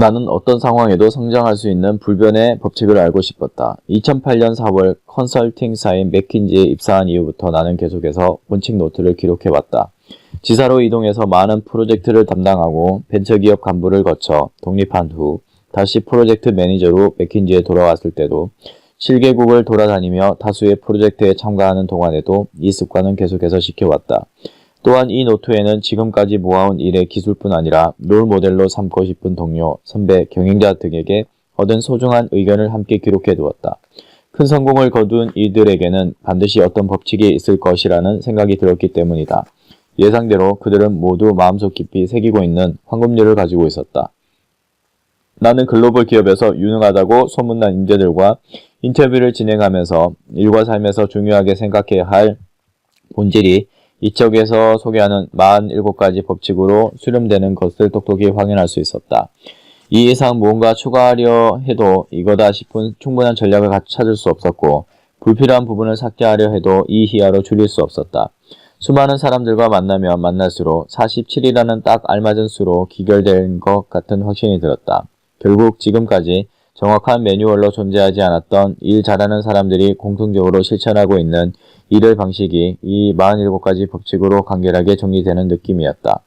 나는 어떤 상황에도 성장할 수 있는 불변의 법칙을 알고 싶었다. 2008년 4월 컨설팅사인 맥킨지에 입사한 이후부터 나는 계속해서 원칙 노트를 기록해왔다. 지사로 이동해서 많은 프로젝트를 담당하고 벤처기업 간부를 거쳐 독립한 후 다시 프로젝트 매니저로 맥킨지에 돌아왔을 때도 7개국을 돌아다니며 다수의 프로젝트에 참가하는 동안에도 이 습관은 계속해서 지켜왔다. 또한 이 노트에는 지금까지 모아온 일의 기술뿐 아니라 롤 모델로 삼고 싶은 동료, 선배, 경영자 등에게 얻은 소중한 의견을 함께 기록해 두었다. 큰 성공을 거둔 이들에게는 반드시 어떤 법칙이 있을 것이라는 생각이 들었기 때문이다. 예상대로 그들은 모두 마음속 깊이 새기고 있는 황금률을 가지고 있었다. 나는 글로벌 기업에서 유능하다고 소문난 인재들과 인터뷰를 진행하면서 일과 삶에서 중요하게 생각해야 할 본질이 이쪽에서 소개하는 47가지 법칙으로 수렴되는 것을 똑똑히 확인할 수 있었다. 이 이상 무언가 추가하려 해도 이거다 싶은 충분한 전략을 찾을 수 없었고 불필요한 부분을 삭제하려 해도 이 희야로 줄일 수 없었다. 수많은 사람들과 만나면 만날수록 47이라는 딱 알맞은 수로 기결된 것 같은 확신이 들었다. 결국 지금까지 정확한 매뉴얼로 존재하지 않았던 일 잘하는 사람들이 공통적으로 실천하고 있는 일을 방식이 이 47가지 법칙으로 간결하게 정리되는 느낌이었다.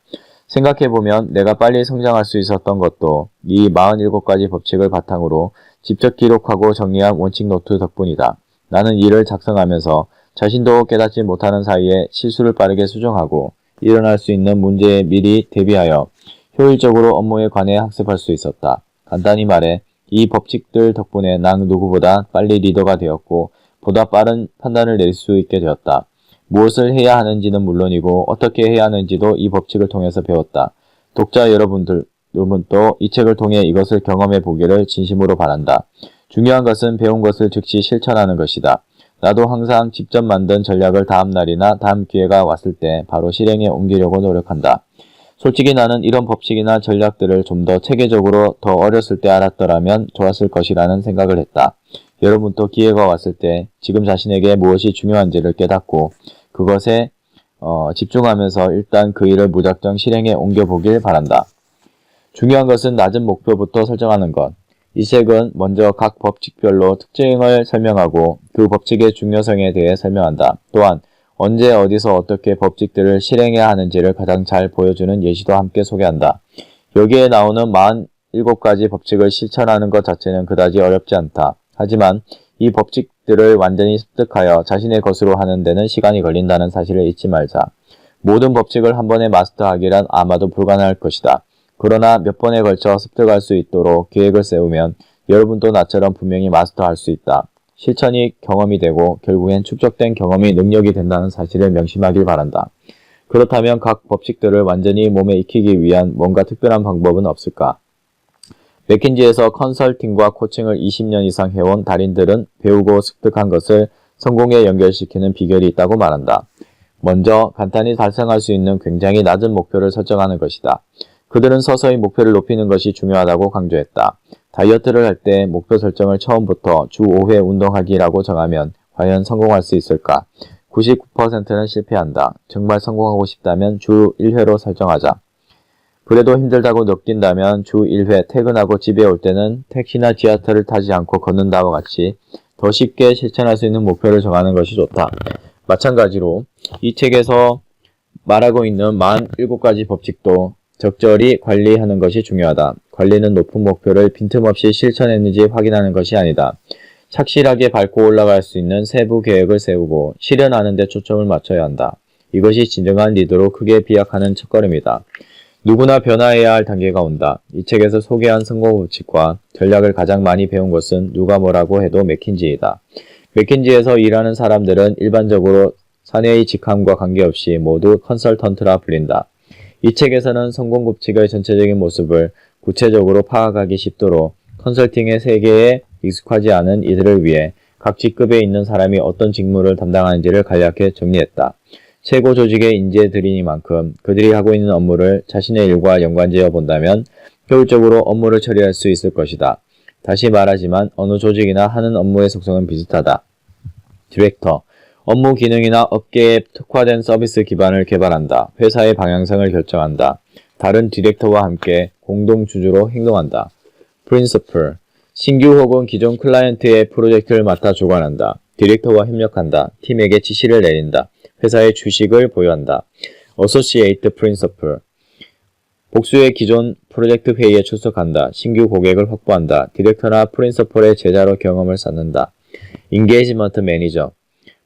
생각해보면 내가 빨리 성장할 수 있었던 것도 이 47가지 법칙을 바탕으로 직접 기록하고 정리한 원칙 노트 덕분이다. 나는 이를 작성하면서 자신도 깨닫지 못하는 사이에 실수를 빠르게 수정하고 일어날 수 있는 문제에 미리 대비하여 효율적으로 업무에 관해 학습할 수 있었다. 간단히 말해 이 법칙들 덕분에 난 누구보다 빨리 리더가 되었고 보다 빠른 판단을 내릴 수 있게 되었다. 무엇을 해야 하는지는 물론이고 어떻게 해야 하는지도 이 법칙을 통해서 배웠다. 독자 여러분들, 여러분도 이 책을 통해 이것을 경험해 보기를 진심으로 바란다. 중요한 것은 배운 것을 즉시 실천하는 것이다. 나도 항상 직접 만든 전략을 다음 날이나 다음 기회가 왔을 때 바로 실행에 옮기려고 노력한다. 솔직히 나는 이런 법칙이나 전략들을 좀 더 체계적으로 더 어렸을 때 알았더라면 좋았을 것이라는 생각을 했다. 여러분도 기회가 왔을 때 지금 자신에게 무엇이 중요한지를 깨닫고 그것에 어, 집중하면서 일단 그 일을 무작정 실행에 옮겨보길 바란다. 중요한 것은 낮은 목표부터 설정하는 것. 이 책은 먼저 각 법칙별로 특징을 설명하고 그 법칙의 중요성에 대해 설명한다. 또한 언제 어디서 어떻게 법칙들을 실행해야 하는지를 가장 잘 보여주는 예시도 함께 소개한다. 여기에 나오는 47가지 법칙을 실천하는 것 자체는 그다지 어렵지 않다. 하지만 이 법칙들을 완전히 습득하여 자신의 것으로 하는 데는 시간이 걸린다는 사실을 잊지 말자. 모든 법칙을 한 번에 마스터하기란 아마도 불가능할 것이다. 그러나 몇 번에 걸쳐 습득할 수 있도록 계획을 세우면 여러분도 나처럼 분명히 마스터할 수 있다. 실천이 경험이 되고 결국엔 축적된 경험이 능력이 된다는 사실을 명심하길 바란다. 그렇다면 각 법칙들을 완전히 몸에 익히기 위한 뭔가 특별한 방법은 없을까? 맥킨지에서 컨설팅과 코칭을 20년 이상 해온 달인들은 배우고 습득한 것을 성공에 연결시키는 비결이 있다고 말한다. 먼저 간단히 달성할 수 있는 굉장히 낮은 목표를 설정하는 것이다. 그들은 서서히 목표를 높이는 것이 중요하다고 강조했다. 다이어트를 할 때 목표 설정을 처음부터 주 5회 운동하기라고 정하면 과연 성공할 수 있을까? 99%는 실패한다. 정말 성공하고 싶다면 주 1회로 설정하자. 그래도 힘들다고 느낀다면 주 1회 퇴근하고 집에 올 때는 택시나 지하철을 타지 않고 걷는다와 같이 더 쉽게 실천할 수 있는 목표를 정하는 것이 좋다. 마찬가지로 이 책에서 말하고 있는 47가지 법칙도 적절히 관리하는 것이 중요하다. 관리는 높은 목표를 빈틈없이 실천했는지 확인하는 것이 아니다. 착실하게 밟고 올라갈 수 있는 세부 계획을 세우고 실현하는 데 초점을 맞춰야 한다. 이것이 진정한 리더로 크게 비약하는 첫걸음이다. 누구나 변화해야 할 단계가 온다. 이 책에서 소개한 성공 법칙과 전략을 가장 많이 배운 것은 누가 뭐라고 해도 맥킨지이다. 맥킨지에서 일하는 사람들은 일반적으로 사내의 직함과 관계없이 모두 컨설턴트라 불린다. 이 책에서는 성공 법칙의 전체적인 모습을 구체적으로 파악하기 쉽도록 컨설팅의 세계에 익숙하지 않은 이들을 위해 각 직급에 있는 사람이 어떤 직무를 담당하는지를 간략히 정리했다. 최고 조직의 인재 들이니만큼 그들이 하고 있는 업무를 자신의 일과 연관지어 본다면 효율적으로 업무를 처리할 수 있을 것이다. 다시 말하지만 어느 조직이나 하는 업무의 속성은 비슷하다. 디렉터 업무 기능이나 업계에 특화된 서비스 기반을 개발한다. 회사의 방향성을 결정한다. 다른 디렉터와 함께 공동 주주로 행동한다. principal, 신규 혹은 기존 클라이언트의 프로젝트를 맡아 주관한다. 디렉터와 협력한다. 팀에게 지시를 내린다. 회사의 주식을 보유한다. associate principal, 복수의 기존 프로젝트 회의에 출석한다. 신규 고객을 확보한다. 디렉터나 프린서플의 제자로 경험을 쌓는다. 인게이지먼트 매니저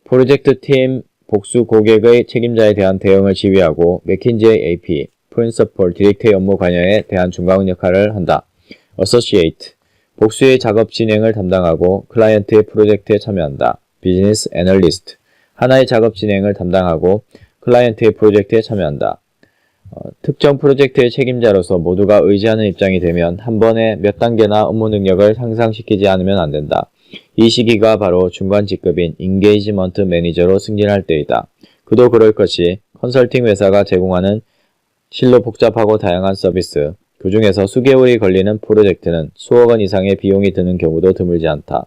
프로젝트 팀 복수 고객의 책임자에 대한 대응을 지휘하고 맥킨지의 AP, 프린서플, 디렉터의 업무 관여에 대한 중간 역할을 한다. associate 복수의 작업 진행을 담당하고 클라이언트의 프로젝트에 참여한다. 비즈니스 애널리스트 하나의 작업 진행을 담당하고 클라이언트의 프로젝트에 참여한다. 어, 특정 프로젝트의 책임자로서 모두가 의지하는 입장이 되면 한 번에 몇 단계나 업무 능력을 향상시키지 않으면 안 된다. 이 시기가 바로 중간 직급인 인게이지먼트 매니저로 승진할 때이다. 그도 그럴 것이 컨설팅 회사가 제공하는 실로 복잡하고 다양한 서비스, 그 중에서 수개월이 걸리는 프로젝트는 수억 원 이상의 비용이 드는 경우도 드물지 않다.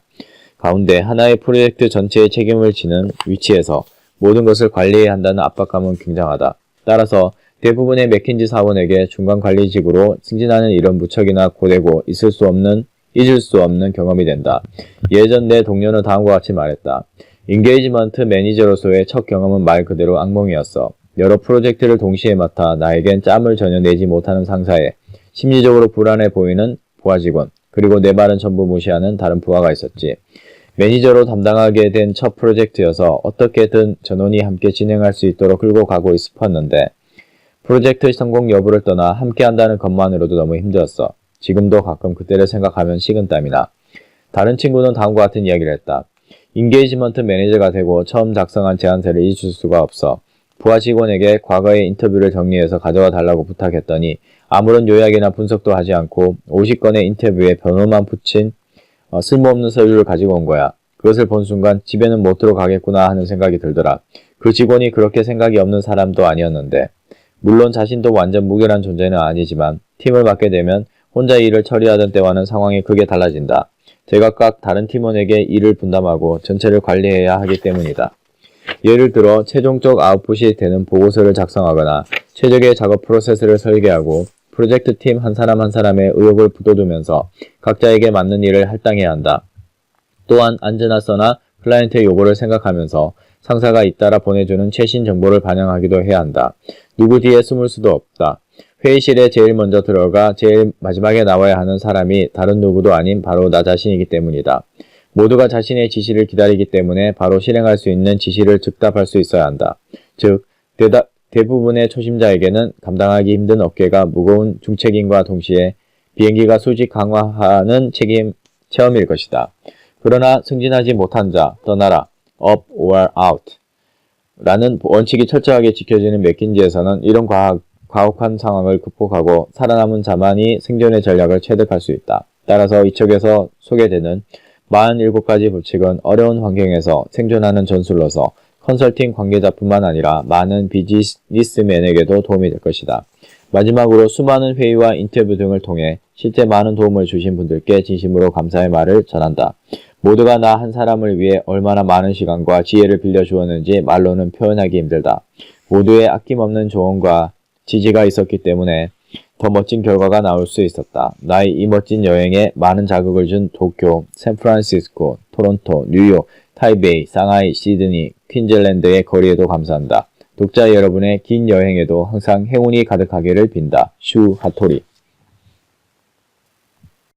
가운데 하나의 프로젝트 전체의 책임을 지는 위치에서 모든 것을 관리해야 한다는 압박감은 굉장하다. 따라서 대부분의 맥킨지 사원에게 중간 관리직으로 승진하는 일은 무척이나 고되고 있을 수 없는 잊을 수 없는 경험이 된다. 예전 내 동료는 다음과 같이 말했다. 인게이지먼트 매니저로서의 첫 경험은 말 그대로 악몽이었어. 여러 프로젝트를 동시에 맡아 나에겐 짬을 전혀 내지 못하는 상사에 심리적으로 불안해 보이는 부하 직원, 그리고 내 말은 전부 무시하는 다른 부하가 있었지. 매니저로 담당하게 된 첫 프로젝트여서 어떻게든 전원이 함께 진행할 수 있도록 끌고 가고 싶었는데 프로젝트 성공 여부를 떠나 함께 한다는 것만으로도 너무 힘들었어. 지금도 가끔 그때를 생각하면 식은땀이 나. 다른 친구는 다음과 같은 이야기를 했다. 인게이지먼트 매니저가 되고 처음 작성한 제안서를 잊을 수가 없어. 부하 직원에게 과거의 인터뷰를 정리해서 가져와 달라고 부탁했더니 아무런 요약이나 분석도 하지 않고 50건의 인터뷰에 변호만 붙인 어, 쓸모없는 서류를 가지고 온 거야. 그것을 본 순간 집에는 못 들어가겠구나 하는 생각이 들더라. 그 직원이 그렇게 생각이 없는 사람도 아니었는데 물론 자신도 완전 무결한 존재는 아니지만 팀을 맡게 되면 혼자 일을 처리하던 때와는 상황이 크게 달라진다. 제각각 다른 팀원에게 일을 분담하고 전체를 관리해야 하기 때문이다. 예를 들어 최종적 아웃풋이 되는 보고서를 작성하거나 최적의 작업 프로세스를 설계하고 프로젝트 팀 한 사람 한 사람의 의욕을 붙어두면서 각자에게 맞는 일을 할당해야 한다. 또한 안전하 써나 클라이언트의 요구를 생각하면서 상사가 잇따라 보내주는 최신 정보를 반영하기도 해야 한다. 누구 뒤에 숨을 수도 없다. 회의실에 제일 먼저 들어가 제일 마지막에 나와야 하는 사람이 다른 누구도 아닌 바로 나 자신이기 때문이다. 모두가 자신의 지시를 기다리기 때문에 바로 실행할 수 있는 지시를 즉답할 수 있어야 한다. 즉, 대답, 대부분의 초심자에게는 감당하기 힘든 어깨가 무거운 중책임과 동시에 비행기가 수직 강화하는 책임 체험일 것이다. 그러나 승진하지 못한 자, 떠나라, up or out 라는 원칙이 철저하게 지켜지는 맥킨지에서는 이런 과학, 과혹한 상황을 극복하고 살아남은 자만이 생존의 전략을 체득할 수 있다. 따라서 이 책에서 소개되는 47가지 법칙은 어려운 환경에서 생존하는 전술로서 컨설팅 관계자뿐만 아니라 많은 비즈니스맨에게도 도움이 될 것이다. 마지막으로 수많은 회의와 인터뷰 등을 통해 실제 많은 도움을 주신 분들께 진심으로 감사의 말을 전한다. 모두가 나 한 사람을 위해 얼마나 많은 시간과 지혜를 빌려 주었는지 말로는 표현하기 힘들다. 모두의 아낌없는 조언과 지지가 있었기 때문에 더 멋진 결과가 나올 수 있었다. 나의 이 멋진 여행에 많은 자극을 준 도쿄, 샌프란시스코, 토론토, 뉴욕, 타이베이, 상하이, 시드니, 퀸즐랜드의 거리에도 감사한다. 독자 여러분의 긴 여행에도 항상 행운이 가득하기를 빈다. 슈 하토리